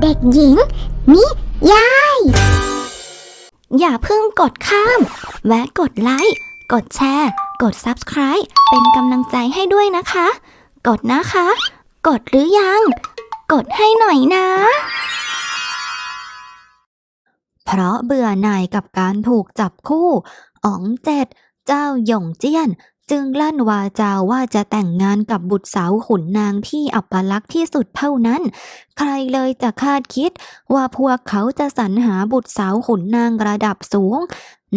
เด็กหญิง นิยาย อย่าเพิ่งกดข้าม แวะกดไลค์ กดแชร์ กด Subscribe เป็นกำลังใจให้ด้วยนะคะ กดนะคะ กดหรือยัง กดให้หน่อยนะ เพราะเบื่อหน่ายกับการถูกจับคู่ อ๋องเจ็ด เจ้าหยงเจี้ยน จึงลั่นวาจาว่าจะแต่งงานกับบุตรสาวขุนนางที่อัปลักษณ์ที่สุดเท่านั้น ใครเลยจะคาดคิดว่าพวกเขาจะสรรหาบุตรสาวขุนนางระดับสูง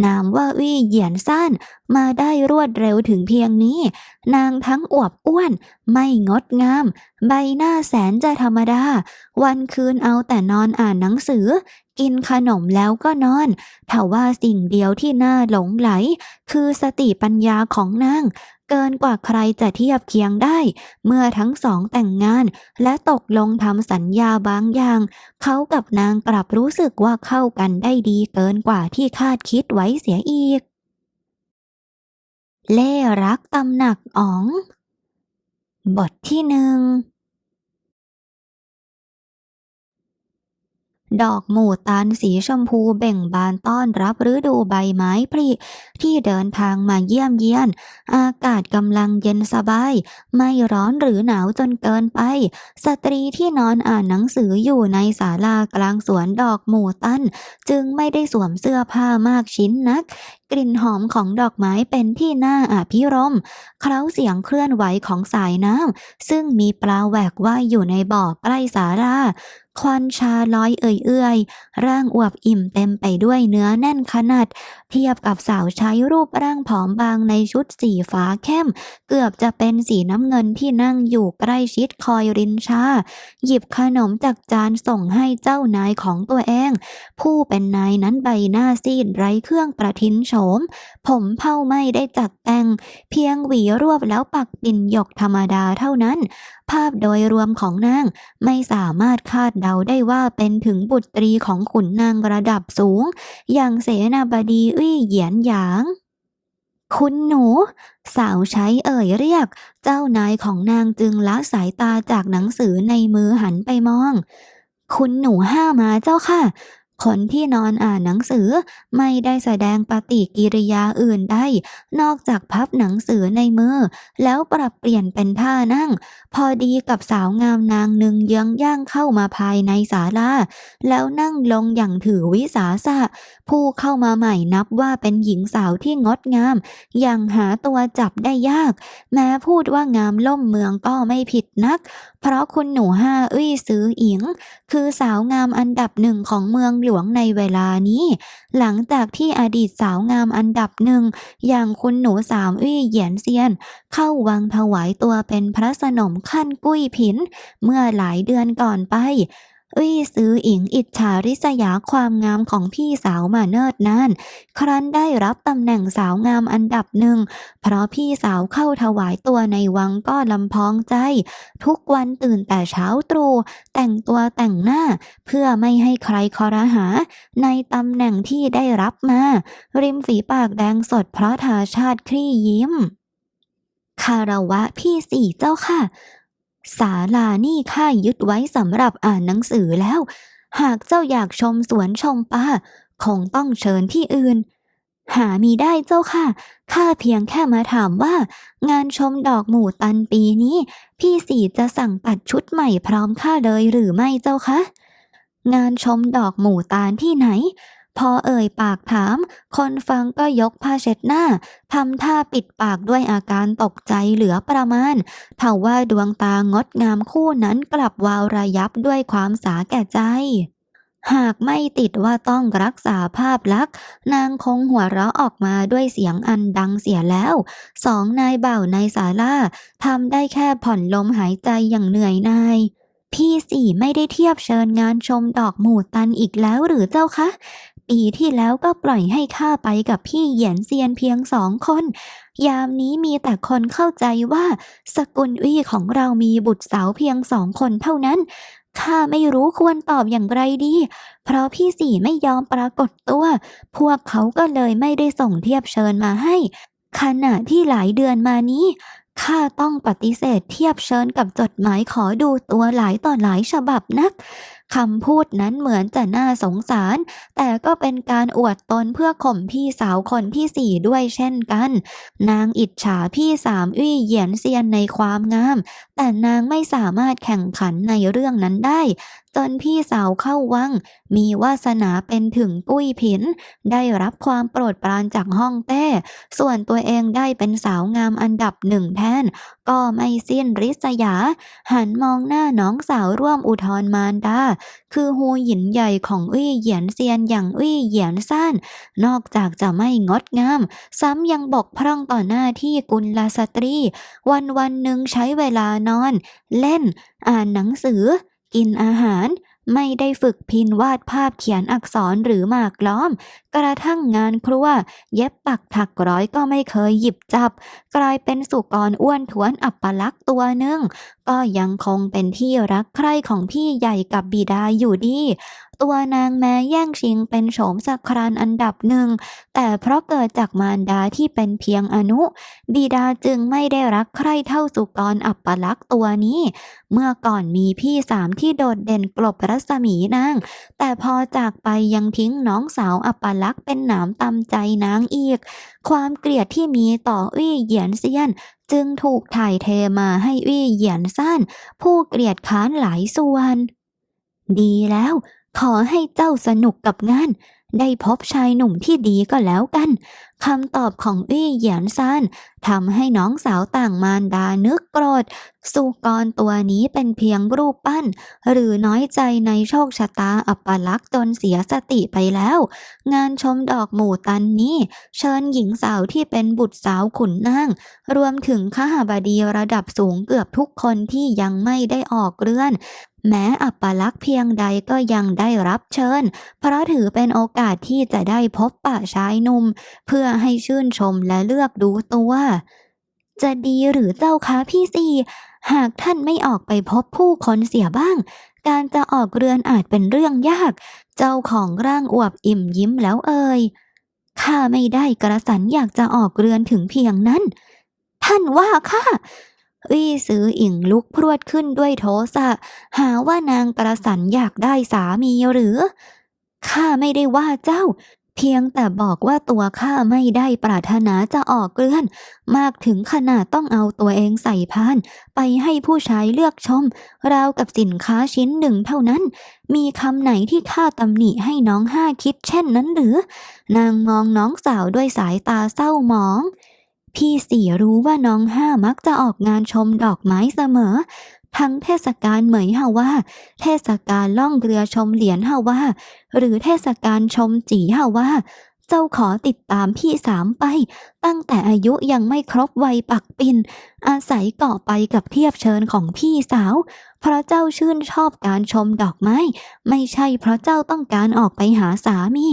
นามว่าวี่เหยียนซ่านมาได้รวดเร็วถึงเพียงนี้ นางทั้งอวบอ้วน ไม่งดงาม ใบหน้าแสนจะธรรมดา วันคืนเอาแต่นอนอ่านหนังสือ กินขนมแล้วก็นอนทว่าสิ่งเดียวที่น่าหลงไหล คือสติปัญญาของนาง เกินกว่าใครจะเทียบเคียงได้ เมื่อทั้งสองแต่งงาน และตกลงทำสัญญาบางอย่าง เขากับนางกลับรู้สึกว่าเข้ากันได้ดีเกินกว่าที่คาดคิดไว้เสียอีก เล่รักตำหนักอ๋อง บทที่หนึ่ง ดอกหมู่ตาลสีชมพูเบ่งบานต้อนรับฤดูใบไม้ผลิที่เดินทางมาเยี่ยมเยียน อากาศกำลังเย็นสบาย ไม่ร้อนหรือหนาวจนเกินไป สตรีที่นอนอ่านหนังสืออยู่ในศาลากลางสวนดอกหมู่ตัน จึงไม่ได้สวมเสื้อผ้ามากชิ้นนัก กลิ่นหอมของดอกไม้เป็นที่น่าอาภิรมเคล้าเสียงเคลื่อนไหวของสายน้ำซึ่งมีปลาแหวกว่ายอยู่ในบ่อใกล้สาราควันชาลอยเอื่อยๆ ร่างอวบอิ่มเต็มไปด้วยเนื้อแน่นขนาด เทียบกับสาวใช้รูปร่างผอมบางในชุดสีฟ้าเข้ม เกือบจะเป็นสีน้ำเงินที่นั่งอยู่ใกล้ชิดคอยรินชา หยิบขนมจากจานส่งให้เจ้านายของตัวเอง ผู้เป็นนายนั้นใบหน้าซีดไร้เครื่องประทินโฉม ผมเผาไม่ได้จัดแต่ง เพียงหวีรวบแล้วปักปิ่นหยกธรรมดาเท่านั้น ภาพโดยรวมของนางไม่สามารถคาดเดาได้ว่าเป็นถึงบุตรีของขุนนางระดับสูง อย่างเสนาบดีอี้เหยียนหยางคุณหนู สาวใช้เอ่ยเรียก เจ้านายของนางจึงละสายตาจากหนังสือในมือหันไปมอง คุณหนูห้ามาเจ้าค่ะ คนที่นอนอ่านหนังสือไม่ได้แสดงปฏิกิริยาอื่นใดนอกจากพับหนังสือในมือ แล้วปรับเปลี่ยนเป็นท่านั่ง พอดีกับสาวงามนางหนึ่งเยื้องย่างเข้ามาภายในศาลาแล้วนั่งลงอย่างถือวิสาสะ ผู้เข้ามาใหม่นับว่าเป็นหญิงสาวที่งดงาม อย่างหาตัวจับได้ยาก แม้พูดว่างามล่มเมืองก็ไม่ผิดนักเพราะคุณหนูห้าอุ้ยซื้ออิง คือสาวงามอันดับหนึ่งของเมืองหลวงในเวลานี้ หลังจากที่อดีตสาวงามอันดับหนึ่งอย่างคุณหนูสามอุ้ยเหยียนเซียน เข้าวังถวายตัวเป็นพระสนมขั้นกุ้ยผิน เมื่อหลายเดือนก่อนไป อุ้ยซื้ออิงอิจฉาริษยาความงามของพี่สาวมาเนิ่นนาน ครั้นได้รับตำแหน่งสาวงามอันดับหนึ่ง เพราะพี่สาวเข้าถวายตัวในวังก็ลำพองใจ ทุกวันตื่นแต่เช้าตรู่แต่งตัวแต่งหน้า เพื่อไม่ให้ใครคอรหา ในตำแหน่งที่ได้รับมา ริมฝีปากแดงสดเพราะทาชาติคลี่ยิ้ม คารวะพี่สี่เจ้าค่ะ ศาลานี่ข้ายึดไว้สำหรับอ่านหนังสือแล้ว หากเจ้าอยากชมสวนชมป่าคงต้องเชิญที่อื่น หามีได้เจ้าค่ะ ข้าเพียงแค่มาถามว่า งานชมดอกหมู่ตันปีนี้ พี่สี่จะสั่งตัดชุดใหม่พร้อมข้าเลยหรือไม่เจ้าคะ งานชมดอกหมู่ตาลที่ไหน พอเอ่ยปากถาม คนฟังก็ยกผ้าเช็ดหน้าทำท่าปิดปากด้วยอาการตกใจเหลือประมาณเท่าว่าดวงตางดงามคู่นั้นกลับวาวระยับด้วยความสาแก่ใจ หากไม่ติดว่าต้องรักษาภาพลักษณ์ นางคงหัวเราะออกมาด้วยเสียงอันดังเสียแล้ว สองนายเบ่าวในศาลาทำได้แค่ผ่อนลมหายใจอย่างเหนื่อยนายพี่สี่ไม่ได้เทียบเชิญงานชมดอกหมู่ตันอีกแล้วหรือเจ้าคะ ปีที่แล้วก็ปล่อยให้ข้าไปกับพี่เหยียนเซียนเพียงสองคน ยามนี้มีแต่คนเข้าใจว่า สกุลวี่ของเรามีบุตรสาวเพียงสองคนเท่านั้นข้าไม่รู้ควรตอบอย่างไรดี เพราะพี่สี่ไม่ยอมปรากฏตัว พวกเขาก็เลยไม่ได้ส่งเทียบเชิญมาให้ ขณะที่หลายเดือนมานี้ข้าต้องปฏิเสธเทียบเชิญกับจดหมายขอดูตัวหลายต่อหลายฉบับนัก คำพูดนั้นเหมือนจะน่าสงสาร แต่ก็เป็นการอวดตนเพื่อข่มพี่สาวคนที่สี่ด้วยเช่นกัน นางอิจฉาพี่สามอี้เหยียนเซียนในความงาม แต่นางไม่สามารถแข่งขันในเรื่องนั้นได้ จนพี่สาวเข้าวัง มีวาสนาเป็นถึงกุ้ยผิน ได้รับความโปรดปรานจากห้องเต้ ส่วนตัวเองได้เป็นสาวงามอันดับหนึ่งแทน ก็ไม่สิ้นริษยา หันมองหน้าน้องสาวร่วมอุทธรมารดาคือฮูหยินใหญ่ของอุ้ยเหยียนเซียนอย่างอุ้ยเหยียนซ่านนอกจากจะไม่งดงาม ซ้ำยังบกพร่องต่อหน้าที่กุลสตรี วันวันหนึ่งใช้เวลานอน เล่น อ่านหนังสือ กินอาหารไม่ได้ฝึกพินวาดภาพเขียนอักษรหรือหมากล้อม กระทั่งงานครัว เย็บปักถักร้อยก็ไม่เคยหยิบจับ กลายเป็นสุกรอ้วนท้วนอัปลักษ์ตัวหนึ่ง ก็ยังคงเป็นที่รักใคร่ของพี่ใหญ่กับบิดาอยู่ดี ตัวนางแม้แย่งชิงเป็นโฉมสักครานอันดับหนึ่ง แต่เพราะเกิดจากมารดาที่เป็นเพียงอนุ บิดาจึงไม่ได้รักใคร่เท่าสุกรอัปลักษ์ตัวนี้ เมื่อก่อนมีพี่สามที่โดดเด่นกลบรัศมีนาง แต่พอจากไปยังทิ้งน้องสาวอัปลักษ์เป็นหนามตำใจนางอีก ความเกลียดที่มีต่ออี้เหยียนเซียน จึงถูกถ่ายเทมาให้วี่เหยียนซ่านผู้เกลียดค้านหลายส่วน ดีแล้ว ขอให้เจ้าสนุกกับงาน ได้พบชายหนุ่มที่ดีก็แล้วกัน คำตอบของอี้เหยียนซานทำให้น้องสาวต่างมารดานึกโกรธ สุกรตัวนี้เป็นเพียงรูปปั้น หรือน้อยใจในโชคชะตาอัปลักษ์จนเสียสติไปแล้ว งานชมดอกหมู่ตันนี้ เชิญหญิงสาวที่เป็นบุตรสาวขุนนาง รวมถึงข้าบดีระดับสูงเกือบทุกคนที่ยังไม่ได้ออกเรือนแม้อัปลักษ์เพียงใดก็ยังได้รับเชิญ เพราะถือเป็นโอกาสที่จะได้พบปะชายหนุ่ม เพื่อให้ชื่นชมและเลือกดูตัว จะดีหรือเจ้าคะพี่สีหากท่านไม่ออกไปพบผู้คนเสียบ้าง การจะออกเรือนอาจเป็นเรื่องยาก เจ้าของร่างอวบอิ่มยิ้มแล้วเอ่ยข้าไม่ได้กระสันอยากจะออกเรือนถึงเพียงนั้น ท่านว่าข้าอี้ซื้ออิงลุกพรวดขึ้นด้วยโทสะหาว่านางกระสันอยากได้สามีหรือข้าไม่ได้ว่าเจ้า เพียงแต่บอกว่าตัวข้าไม่ได้ปรารถนาจะออกเรือน มากถึงขนาดต้องเอาตัวเองใส่พาน ไปให้ผู้ชายเลือกชม ราวกับสินค้าชิ้นหนึ่งเท่านั้น มีคำไหนที่ข้าตำหนิให้น้องห้าคิดเช่นนั้นหรือ นางมองน้องสาวด้วยสายตาเศร้าหมองพี่สี่รู้ว่าน้องห้ามักจะออกงานชมดอกไม้เสมอ ทั้งเทศกาลเหมยฮาว่า เทศกาลล่องเรือชมเหรียญฮาว่า หรือเทศกาลชมจีฮาว่า เจ้าขอติดตามพี่สามไป ตั้งแต่อายุยังไม่ครบวัยปักปิน อาศัยเกาะไปกับเทียบเชิญของพี่สาว เพราะเจ้าชื่นชอบการชมดอกไม้ ไม่ใช่เพราะเจ้าต้องการออกไปหาสามี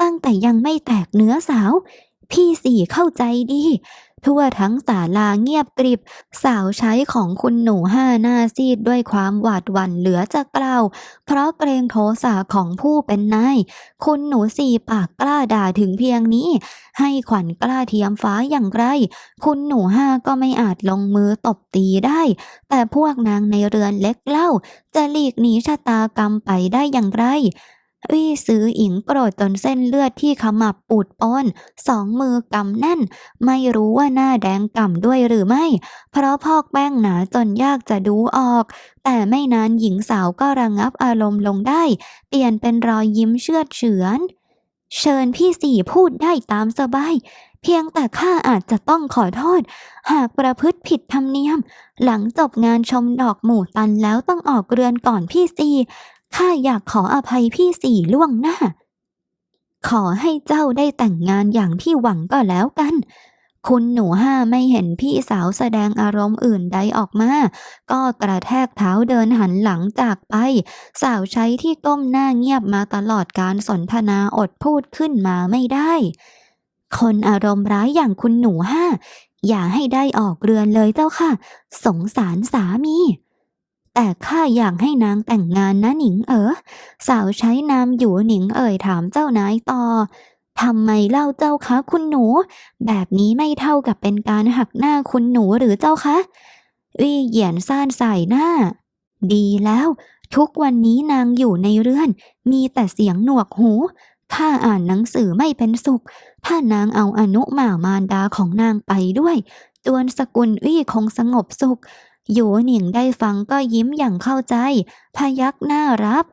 ตั้งแต่ยังไม่แตกเนื้อสาว พี่สี่เข้าใจดี ทั่วทั้งศาลาเงียบกริบ สาวใช้ของคุณหนูห้าหน้าซีดด้วยความหวาดหวั่นเหลือจะกล่าว เพราะเกรงโทสะของผู้เป็นนาย คุณหนูสี่ปากกล้าด่าถึงเพียงนี้ ให้ขวัญกล้าเทียมฟ้าอย่างไร คุณหนูห้าก็ไม่อาจลงมือตบตีได้ แต่พวกนางในเรือนเล็กเล่า จะหลีกหนีชะตากรรมไปได้อย่างไร วี่ซื้ออิงโกรธจนเส้นเลือดที่ขมับปูดป้น สองมือกำแน่น ไม่รู้ว่าหน้าแดงกำด้วยหรือไม่ เพราะพอกแป้งหนาจนยากจะดูออก แต่ไม่นานหญิงสาวก็ระงับอารมณ์ลงได้ เปลี่ยนเป็นรอยยิ้มเชื่อดเฉือน เชิญพี่สี่พูดได้ตามสบาย เพียงแต่ข้าอาจจะต้องขอโทษ หากประพฤติผิดธรรมเนียม หลังจบงานชมดอกหมู่ตันแล้วต้องออกเรือนก่อนพี่สี่ ข้าอยากขออภัยพี่สี่ล่วงหน้า ขอให้เจ้าได้แต่งงานอย่างที่หวังก็แล้วกัน คุณหนูห้าไม่เห็นพี่สาวแสดงอารมณ์อื่นใดออกมา ก็กระแทกเท้าเดินหันหลังจากไป สาวใช้ที่ก้มหน้าเงียบมาตลอดการสนทนาอดพูดขึ้นมาไม่ได้ คนอารมณ์ร้ายอย่างคุณหนูห้าอย่าให้ได้ออกเรือนเลยเจ้าค่ะ สงสารสามี แต่ข้าอยากให้นางแต่งงานนะหนิงเอ๋อสาวใช้นามอยู่หนิงเอ่ยถามเจ้านายต่อทำไมเล่าเจ้าคะคุณหนู แบบนี้ไม่เท่ากับเป็นการหักหน้าคุณหนูหรือเจ้าคะวี่เหยียนซ่านใส่หน้า ดีแล้ว ทุกวันนี้นางอยู่ในเรือน มีแต่เสียงหนวกหูข้าอ่านหนังสือไม่เป็นสุข ถ้านางเอาอนุหมามารดาของนางไปด้วย จวนสกุลวี่คงสงบสุข หยูหนิงได้ฟังก็ยิ้มอย่างเข้าใจ พยักหน้ารับ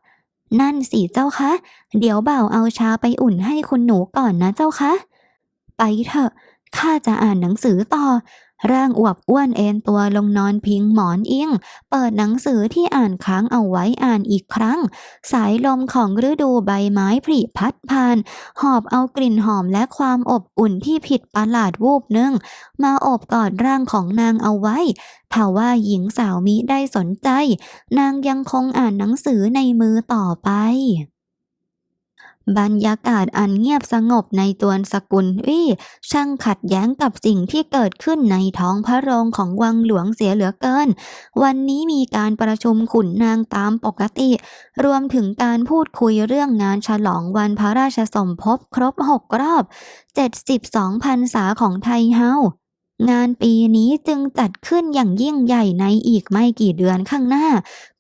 นั่นสิเจ้าคะ เดี๋ยวบ่าวเอาชาไปอุ่นให้คุณหนูก่อนนะเจ้าคะ ไปเถอะข้าจะอ่านหนังสือต่อ ร่างอวบอ้วนเอนตัวลงนอนพิงหมอนอิง เปิดหนังสือที่อ่านค้างเอาไว้อ่านอีกครั้ง สายลมของฤดูใบไม้ผลิพัดผ่าน หอบเอากลิ่นหอมและความอบอุ่นที่ผิดประหลาดวูบหนึ่ง มาอบกอดร่างของนางเอาไว้ถ้าว่าหญิงสาวมิได้สนใจ นางยังคงอ่านหนังสือในมือต่อไป บรรยากาศอันเงียบสงบในตวนสกุลวี่ช่างขัดแย้งกับสิ่งที่เกิดขึ้นในท้องพระโรงของวังหลวงเสียเหลือเกิน วันนี้มีการประชุมขุนนางตามปกติ รวมถึงการพูดคุยเรื่องงานฉลองวันพระราชสมภพครบหกรอบ 72พรรษาของไทยเฮา งานปีนี้จึงจัดขึ้นอย่างยิ่งใหญ่ในอีกไม่กี่เดือนข้างหน้า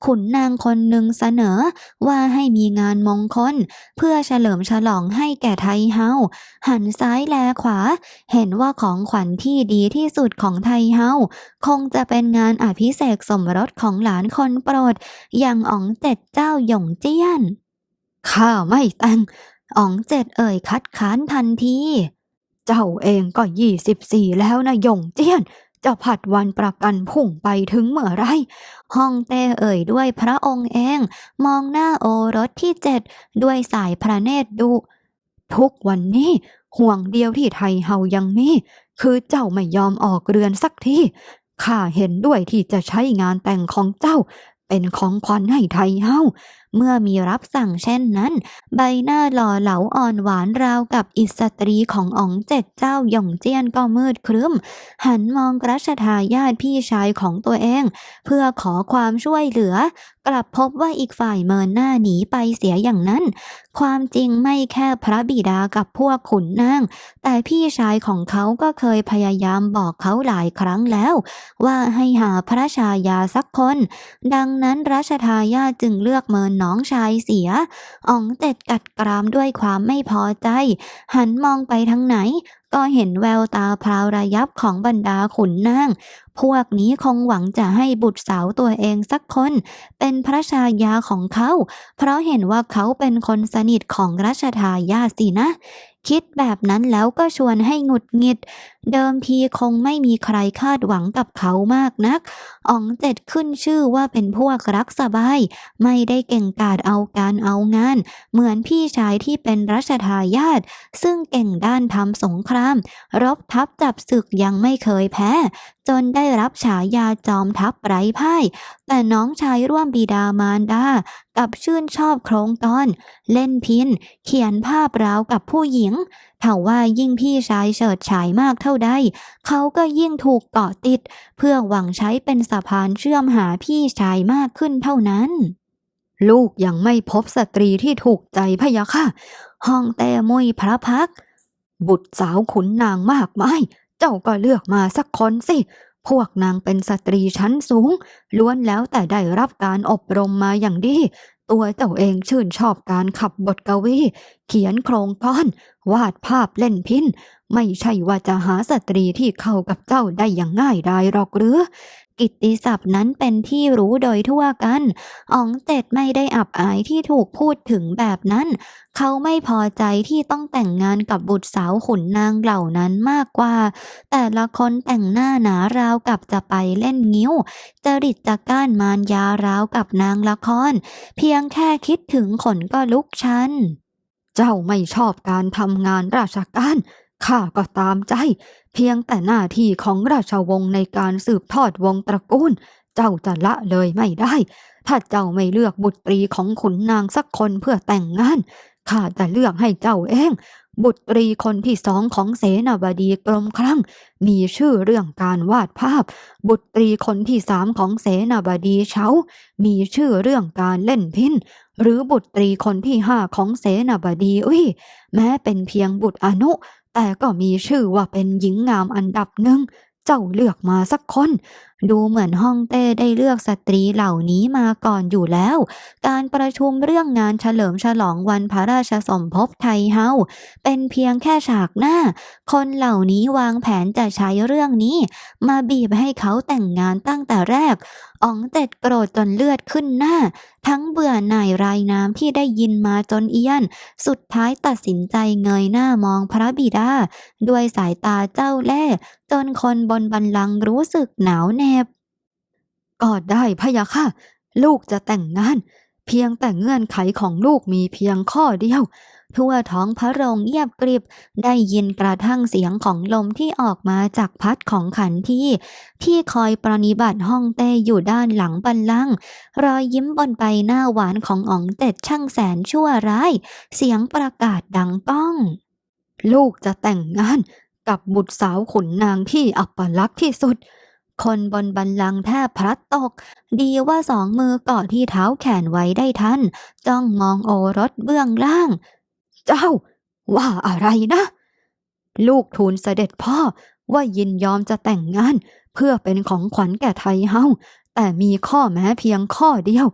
ขุนนางคนหนึ่งเสนอว่าให้มีงานมงคล เพื่อเฉลิมฉลองให้แก่ไทยเฮา หันซ้ายแลขวา เห็นว่าของขวัญที่ดีที่สุดของไทยเฮา คงจะเป็นงานอภิเษกสมรสของหลานคนโปรด อย่างอ๋องเจ็ดเจ้าหยงเจี้ยน ข้าไม่แต่งอ๋องเจ็ดเอ่ยคัดค้านทันที เจ้าเองก็ยี่สิบสี่แล้วนะยงเจี้ยน จะผัดวันประกันพุ่งไปถึงเมื่อไรฮ่องเต้เอ่ยด้วยพระองค์เอง มองหน้าโอรสที่เจ็ดด้วยสายพระเนตรดุทุกวันนี้ห่วงเดียวที่ไทยเฮายังมี คือเจ้าไม่ยอมออกเรือนสักทีข้าเห็นด้วยที่จะใช้งานแต่งของเจ้า เป็นของขวัญให้ไทยเฮาเมื่อมีรับสั่งเช่นนั้น ใบหน้าหล่อเหลาอ่อนหวานราวกับอิสตรีของอ๋องเจ็ดเจ้าหย่งเจี้ยนก็มืดครึ้ม หันมองรัชทายาทพี่ชายของตัวเอง เพื่อขอความช่วยเหลือ กลับพบว่าอีกฝ่ายเมินหน้าหนีไปเสียอย่างนั้น ความจริงไม่แค่พระบิดากับพวกขุนนาง แต่พี่ชายของเขาก็เคยพยายามบอกเขาหลายครั้งแล้ว ว่าให้หาพระชายาสักคน ดังนั้นรัชทายาทจึงเลือกเมินน้องชายเสียอ๋องเต็ดกัดกรามด้วยความไม่พอใจ หันมองไปทางไหนก็เห็นแววตาพราวระยับของบรรดาขุนนาง พวกนี้คงหวังจะให้บุตรสาวตัวเองสักคน เป็นพระชายาของเขา เพราะเห็นว่าเขาเป็นคนสนิทของรัชทายาทสินะ คิดแบบนั้นแล้วก็ชวนให้หงุดหงิด เดิมทีคงไม่มีใครคาดหวังกับเขามากนักอ๋องเจ็ดขึ้นชื่อว่าเป็นพวกรักสบาย ไม่ได้เก่งกาจเอาการเอางาน เหมือนพี่ชายที่เป็นรัชทายาทซึ่งเก่งด้านทำสงครามรบทัพจับศึกยังไม่เคยแพ้ จนได้รับฉายาจอมทัพไร้พ่าย แต่น้องชายร่วมบิดามารดา กับชื่นชอบโครงกรเล่นพิน เขียนภาพราวกับผู้หญิงถ้าว่ายิ่งพี่ชายเฉิดฉายมากเท่าใด เขาก็ยิ่งถูกเกาะติด เพื่อหวังใช้เป็นสะพานเชื่อมหาพี่ชายมากขึ้นเท่านั้นลูกยังไม่พบสตรีที่ถูกใจพะยะค่ะ ห้องแต่มุยพระพัก บุตรสาวขุนนางมากมาย เจ้าก็เลือกมาสักคนสิ พวกนางเป็นสตรีชั้นสูง ล้วนแล้วแต่ได้รับการอบรมมาอย่างดี ตัวเจ้าเองชื่นชอบการขับบทกวี เขียนโครงก้อน วาดภาพเล่นพินไม่ใช่ว่าจะหาสตรีที่เข้ากับเจ้าได้อย่างง่ายดายหรอกหรือ กิตติศัพท์นั้นเป็นที่รู้โดยทั่วกันอ๋องเจ็ดไม่ได้อับอายที่ถูกพูดถึงแบบนั้น เขาไม่พอใจที่ต้องแต่งงานกับบุตรสาวขุนนางเหล่านั้นมากกว่า แต่ละคนแต่งหน้าหนาราวกับจะไปเล่นงิ้ว จริตจะก้านมารยาราวกับนางละคร เพียงแค่คิดถึงขนก็ลุกชัน เจ้าไม่ชอบการทำงานราชการ ข้าก็ตามใจ เพียงแต่หน้าที่ของราชวงศ์ในการสืบทอดวงตระกูล เจ้าจะละเลยไม่ได้ ถ้าเจ้าไม่เลือกบุตรีของขุนนางสักคนเพื่อแต่งงานข้าจะเลือกให้เจ้าเอง บุตรีคนที่สองของเสนาบดีกรมคลั่ง มีชื่อเรื่องการวาดภาพ บุตรีคนที่สามของเสนาบดีเฉามีชื่อเรื่องการเล่นพิน หรือบุตรีคนที่ห้าของเสนาบดีอุ้ยแม้เป็นเพียงบุตรอนุ แต่ก็มีชื่อว่าเป็นหญิงงามอันดับหนึ่ง เจ้าเลือกมาสักคน ดูเหมือนฮ่องเต้ได้เลือกสตรีเหล่านี้มาก่อนอยู่แล้ว การประชุมเรื่องงานเฉลิมฉลองวันพระราชสมภพไทยเฮาเป็นเพียงแค่ฉากหน้า คนเหล่านี้วางแผนจะใช้เรื่องนี้ มาบีบให้เขาแต่งงานตั้งแต่แรกอ๋องเต็ดโกรธจนเลือดขึ้นหน้า ทั้งเบื่อหน่ายรายน้ำที่ได้ยินมาจนเอียน สุดท้ายตัดสินใจเงยหน้ามองพระบิดา ด้วยสายตาเจ้าเล่จนคนบนบันลังรู้สึกหนาวแนบก็ได้พะยะค่ะ ลูกจะแต่งงาน เพียงแต่เงื่อนไขของลูกมีเพียงข้อเดียว ทั่วท้องพระโรงเงียบกริบ ได้ยินกระทั่งเสียงของลมที่ออกมาจากพัดของขันที่ ที่คอยปรนิบัติห้องเต้อยู่ด้านหลังบันลัง รอยยิ้มบนใบหน้าหวานของอ๋องเต็ดช่างแสนชั่วร้าย เสียงประกาศดังก้อง ลูกจะแต่งงานกับบุตรสาวขุนนางที่อัปลักษณ์ที่สุด คนบนบันลังแทบพลัดตก ดีว่าสองมือเกาะที่เท้าแขนไว้ได้ทัน จ้องมองโอรสเบื้องล่าง เจ้า ว่าอะไรนะ ลูกทูลเสด็จพ่อว่ายินยอมจะแต่งงาน เพื่อเป็นของขวัญแก่ไทยเฮาแต่มีข้อแม้เพียงข้อเดียว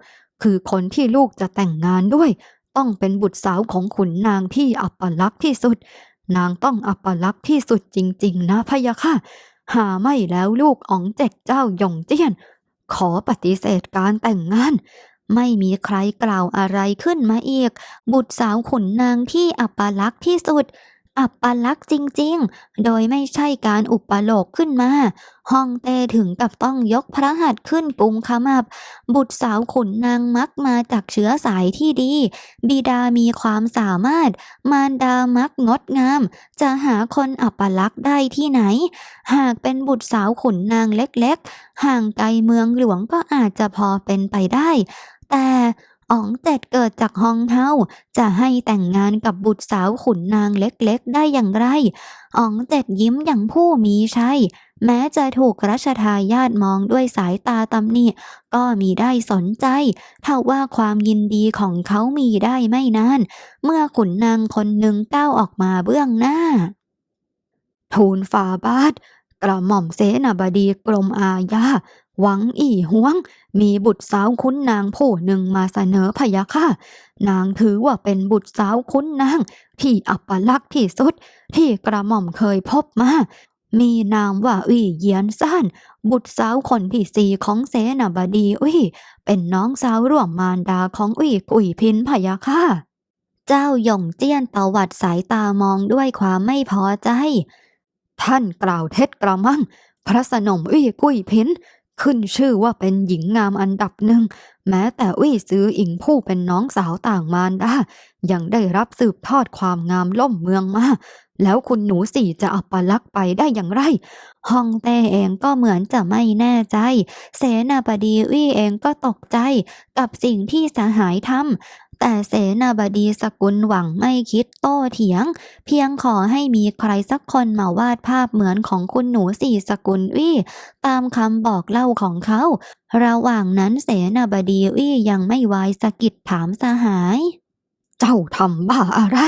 คือคนที่ลูกจะแต่งงานด้วย ต้องเป็นบุตรสาวของขุนนางที่อัปลักษณ์ที่สุด นางต้องอัปลักษณ์ที่สุดจริง ๆ นะพะยะค่ะ หาไม่แล้วลูกอ๋องเจ็ดเจ้าหยงเจี้ยน ขอปฏิเสธการแต่งงาน ไม่มีใครกล่าวอะไรขึ้นมาอีก บุตรสาวขุนนางที่อัปลักษณ์ที่สุด อัปลักษ์จริงๆ โดยไม่ใช่การอุปโลกขึ้นมาฮ่องเต้ถึงกับต้องยกพระหัตถ์ขึ้นกุมขมับ บุตรสาวขุนนางมักมาจากเชื้อสายที่ดี บิดามีความสามารถ มารดามักงดงาม จะหาคนอัปลักษ์ได้ที่ไหน หากเป็นบุตรสาวขุนนางเล็กๆ ห่างไกลเมืองหลวงก็อาจจะพอเป็นไปได้ แต่ อ๋องเจ็ดเกิดจากฮองเฮาจะให้แต่งงานกับบุตรสาวขุนนางเล็กๆ ได้อย่างไรอ๋องเจ็ดยิ้มอย่างผู้มีชัยแม้จะถูกรัชทายาทมองด้วยสายตาตำหนิก็มีได้สนใจ เท่าว่าความยินดีของเขามีได้ไม่นาน เมื่อขุนนางคนหนึ่งก้าวออกมาเบื้องหน้า ทูลฝ่าบาทกระหม่อมเสนาบดีกรมอาญา หวังอี่หวง มีบุตรสาวคุ้นนางผู้หนึ่งมาเสนอพยะค่ะ นางถือว่าเป็นบุตรสาวคุ้นนาง ที่อัปลักษณ์ที่สุด ที่กระหม่อมเคยพบมา มีนามว่าอุ้ยเยียนซ่าน บุตรสาวคนที่สี่ของเสนาบดีอุ้ยเป็นน้องสาวร่วมมารดาของอุ้ยกุยพินพยะค่ะ เจ้าหย่งเจี้ยนตวัดสายตามองด้วยความไม่พอใจ ท่านกล่าวเท็จกระมังพระสนมอุ้ยกุ้ยพ้น ขึ้นชื่อว่าเป็นหญิงงามอันดับหนึ่ง แม้แต่วี่ซื้ออิงผู้เป็นน้องสาวต่างมารดายังได้รับสืบทอดความงามล่มเมืองมา แล้วคุณหนูสี่จะอัปลักษ์ไปได้อย่างไรฮ่องเต้เองก็เหมือนจะไม่แน่ใจ เสนาบดีวี่เองก็ตกใจกับสิ่งที่สหายทำ แต่เสนาบดีสกุลหวังไม่คิดโต้เถียง เพียงขอให้มีใครสักคนมาวาดภาพเหมือนของคุณหนูสี่สกุลวี่ตามคำบอกเล่าของเขา ระหว่างนั้นเสนาบดีวี่ยังไม่วายสะกิดถามสหาย เจ้าทำบ้าอะไร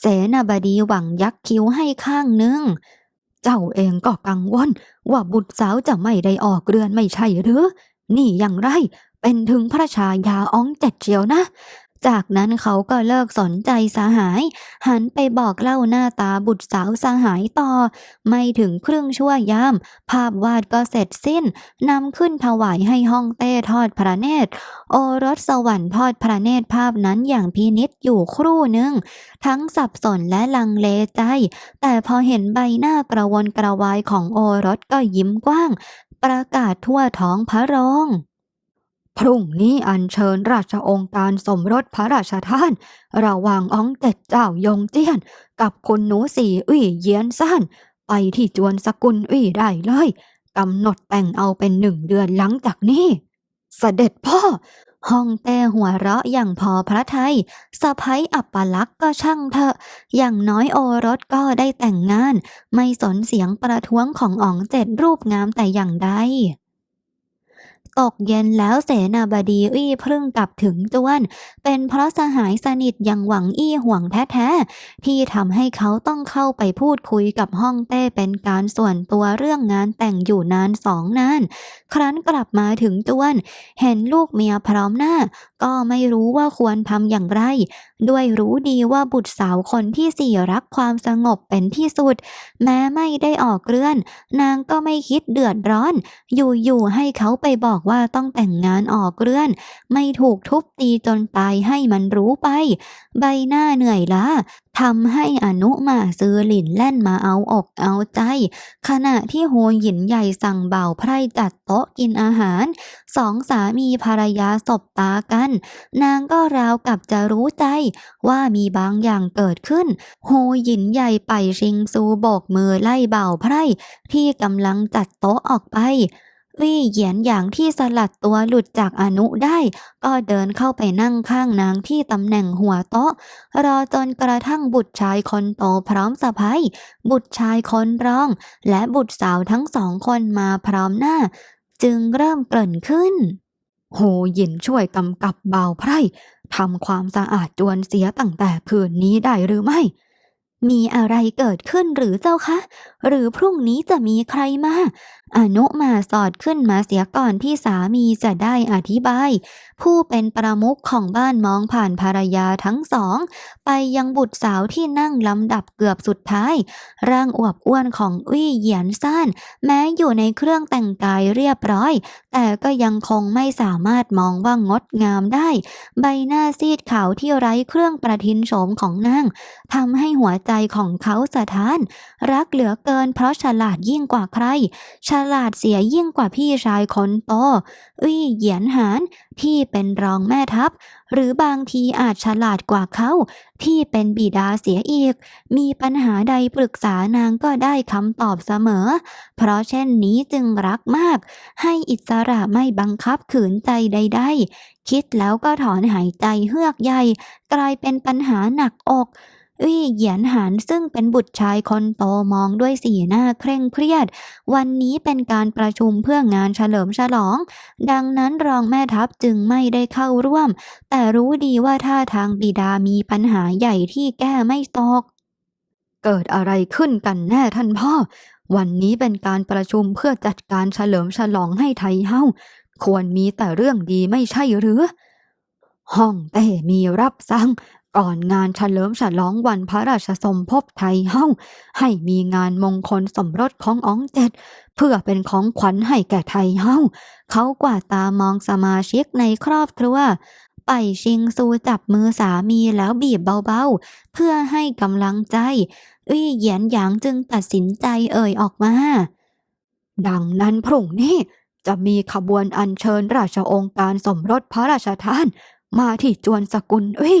เสนาบดีหวังยักคิ้วให้ข้างหนึงเจ้าเองก็กังวลว่าบุตรสาวจะไม่ได้ออกเรือนไม่ใช่หรือ นี่อย่างไร เป็นถึงพระชายาอ้องเจ็ดเจียวนะ จากนั้นเขาก็เลิกสนใจสหาย หันไปบอกเล่าหน้าตาบุตรสาวสหายต่อ ไม่ถึงครึ่งชั่วยาม ภาพวาดก็เสร็จสิ้นนำขึ้นถวายให้ห้องเต้ทอดพระเนตร โอรสสวรรค์ทอดพระเนตรภาพนั้นอย่างพินิษอยู่ครู่หนึ่ง ทั้งสับสนและลังเลใจ แต่พอเห็นใบหน้ากระวนกระวายของโอรสก็ยิ้มกว้าง ประกาศทั่วท้องพระโรง พรุ่งนี้อัญเชิญราชองค์การสมรสพระราชทาน ระหว่างอ้องเต็ดเจ้ายงเจี้ยน กับคุณหนูสี่อุ้ยเยียนซ่านไปที่จวนสกุลอุ้ยได้เลยกำหนดแต่งเอาเป็นหนึ่งเดือนหลังจากนี้เสด็จพ่อห้องเต้หัวเราะอย่างพอพระทัยสะพ้ยอับปลักษ์ก็ช่างเถอะ อย่างน้อยโอรสก็ได้แต่งงาน ไม่สนเสียงประท้วงของอ๋องเจ็ดรูปงามแต่อย่างใด ตกเย็นแล้วเสนาบดีอี้เพิ่งกลับถึงจวน เป็นเพราะสหายสนิทยังหวังอี้ห่วงแท้ๆ ที่ทำให้เขาต้องเข้าไปพูดคุยกับห้องเต้เป็นการส่วนตัวเรื่องงานแต่งอยู่นานสองนาน ครั้นกลับมาถึงจวน เห็นลูกเมียพร้อมหน้า ก็ไม่รู้ว่าควรทำอย่างไร ด้วยรู้ดีว่าบุตรสาวคนที่สี่รักความสงบเป็นที่สุด แม้ไม่ได้ออกเรือน นางก็ไม่คิดเดือดร้อน อยู่ๆให้เขาไปบอกว่าต้องแต่งงานออกเรือน ไม่ถูกทุบตีจนตายให้มันรู้ไป ใบหน้าเหนื่อยล้า ทำให้อนุมาซื้อหลินแล่นมาเอาอกเอาใจ ขณะที่โฮหยินใหญ่สั่งเบ่าไพร่จัดโต๊ะกินอาหาร สองสามีภรรยาสบตากัน นางก็ราวกับจะรู้ใจ ว่ามีบางอย่างเกิดขึ้น โฮหยินใหญ่ไปชิงซูโบกมือไล่เบ่าไพร่ที่กำลังจัดโต๊ะออกไป วี่เหยียนอย่างที่สลัดตัวหลุดจากอนุได้ ก็เดินเข้าไปนั่งข้างนางที่ตำแหน่งหัวโต๊ะ รอจนกระทั่งบุตรชายคนโตพร้อมสะพ้ยบุตรชายคนรอง และบุตรสาวทั้งสองคนมาพร้อมหน้า จึงเริ่มเกริ่นขึ้น โหหยินช่วยกำกับเบาไพร่ทำความสะอาดจวนเสียตั้งแต่คืนนี้ได้หรือไม่ มีอะไรเกิดขึ้นหรือเจ้าคะ หรือพรุ่งนี้จะมีใครมา อนุมาสอดขึ้นมาเสียก่อนที่สามีจะได้อธิบาย ผู้เป็นประมุขของบ้านมองผ่านภรรยาทั้งสอง ไปยังบุตรสาวที่นั่งลำดับเกือบสุดท้าย ร่างอวบอ้วนของอุ้ยเหยียนซ่านแม้อยู่ในเครื่องแต่งกายเรียบร้อย แต่ก็ยังคงไม่สามารถมองว่างดงามได้ ใบหน้าซีดขาวที่ไร้เครื่องประทินโฉมของนางทำให้หัวใจของเขาสะท้าน รักเหลือเกินเพราะฉลาดยิ่งกว่าใครฉลาดเสียยิ่งกว่าพี่ชายคนโตอุ้ยเหยียนหานที่เป็นรองแม่ทัพ หรือบางทีอาจฉลาดกว่าเขา ที่เป็นบิดาเสียอีก มีปัญหาใดปรึกษานางก็ได้คำตอบเสมอ เพราะเช่นนี้จึงรักมาก ให้อิสระไม่บังคับขืนใจใด ๆ คิดแล้วก็ถอนหายใจเฮือกใหญ่ กลายเป็นปัญหาหนักอก อุ้ยเหยียนหานซึ่งเป็นบุตรชายคนโตมองด้วยสีหน้าเคร่งเครียด วันนี้เป็นการประชุมเพื่องานเฉลิมฉลอง ดังนั้นรองแม่ทัพจึงไม่ได้เข้าร่วม แต่รู้ดีว่าท่าทางบิดามีปัญหาใหญ่ที่แก้ไม่ตก เกิดอะไรขึ้นกันแน่ท่านพ่อ วันนี้เป็นการประชุมเพื่อจัดการเฉลิมฉลองให้ไทยเฮาควรมีแต่เรื่องดีไม่ใช่หรือห้องเต้มีรับสั่ง ก่อนงานเฉลิมฉลองวันพระราชสมภพไทยเฮาให้มีงานมงคลสมรสของอ๋องเจ็ดเพื่อเป็นของขวัญให้แก่ไทยเฮาเขากว่าตามองสมาชิกในครอบครัวไปชิงซูจับมือสามีแล้วบีบเบาๆ เพื่อให้กำลังใจอุ้ยเหยียนหยางจึงตัดสินใจเอ่ยออกมา ดังนั้นพรุ่งนี้จะมีขบวนอัญเชิญราชองค์การสมรสพระราชทาน มาที่จวนสกุลอุ้ย